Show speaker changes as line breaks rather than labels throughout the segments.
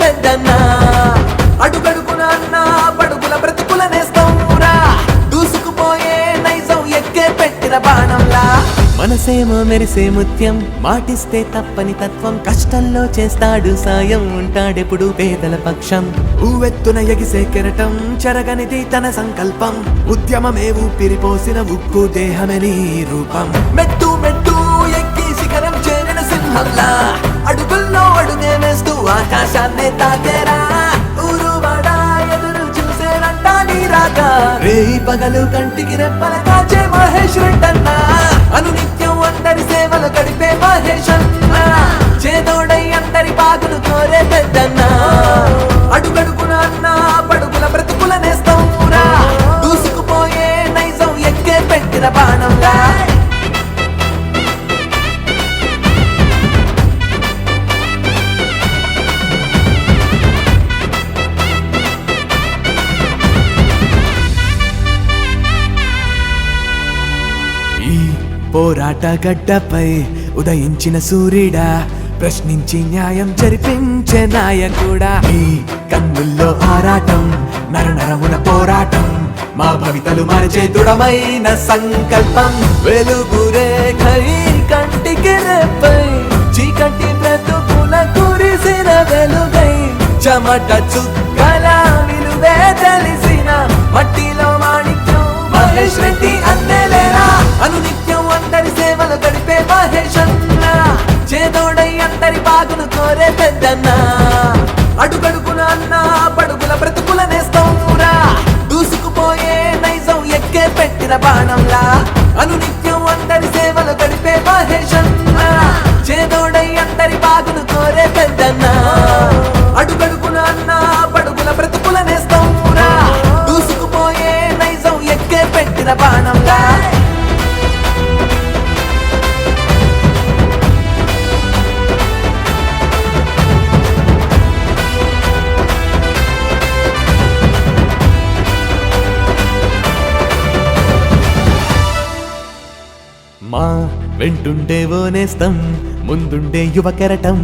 పెద్దన్న. అడుగడుగున అన్న పడుగుల బ్రతుకుల నేస్తవురా. దూసుకుపోయే నైజం ఎక్కే పెట్టిన బాణంలా. మనసేమో మెరిసే ముత్యం మాటిస్తే తప్పని తత్వం కష్టంలో చేస్తాడు సాయం ఉంటాడెప్పుడు పేదల పక్షం. ఊవెత్తున ఎగిసే కెరటం చెరగనిది తన సంకల్పం. ఉద్యమమే ఊపిరిపోసిన ఉక్కు దేహమే నీ రూపం. మెట్టు మెట్టు ఎక్కి శిఖరం చేరిన సింహంలా. ఆకాశాన్ని తాకేరా. ఊరు ఎదురు చూసేనంట నీ రాక. రేయి పగలు కంటికి రెప్పల కాచే మహేష్ రెడ్డన్న అనునిత్యం అందరి సేవలు గడిపే మహేష్ అన్నా. పోరాట గడ్డపై ఉదయించిన సూర్యుడా ప్రశ్నించి న్యాయం జరిపించే నాయకుడా. ఈ కన్నుల్లో ఆరాటం నరనరమున పోరాటం మా భవితలు మరచే దృఢమైన సంకల్పం. వెలుగురే ఖై కంటికి రెప్పై చీకటి బ్రతుకుల కురిసిన వెలుగై చెమట చుక్కల విలువే తెలిసిన మట్టిలో మాణిక్యం. మహేష్ రెడ్డి అన్నెలేరా అను అందరి సేవలు గడిపే మహేష్ అన్న. చేదోడై అందరి బాగును కోరే పెద్దన్న. అడుగడుగున అన్న పడుగుల బ్రతుకుల నేస్తవురా దూసుకుపోయే నైజం ఎక్కే పెట్టిన బాణంలా. అనునిత్యం అందరి సేవలు గడిపే మహేష్ అన్న. చేదోడై అందరి బాగును కోరే పెద్దన్న. అడుగడుగున అన్న పడుగుల బ్రతుకుల నేస్తవురా దూసుకుపోయే నైజం ఎక్కే పెట్టిన బాణంలా. మా వెంటుంటే నేస్తం ముందుండే యువకెరటం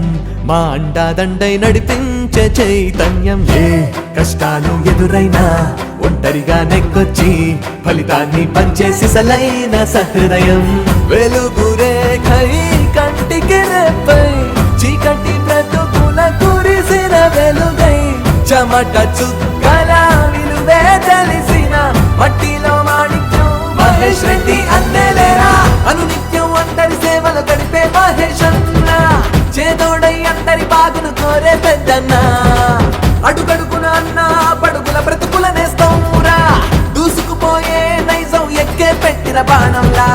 మా అండాదండై నడిపించే చైతన్యం ఏ కష్టాలు ఎదురైనా ఒంటరిగా నెక్కొచ్చి ఫలితాన్ని పంచేసి సలైన సహృదయం. వెలుగురే కై కంటికి రెప్పై చీకటి బ్రతుకుల కురిసిన వెలుగై. చెమట చుక్కల విలువే తెలిసిన మట్టిలో మాణిక్యం మహేష్ రెడ్డి. తోడై అందరి బాగును కోరే పెద్దన్న. అడుగడుగున అన్న పడుగుల బ్రతుకుల నేస్తాం ఊరా దూసుకుపోయే నైజం ఎక్కే పెట్టిన బాణంలా.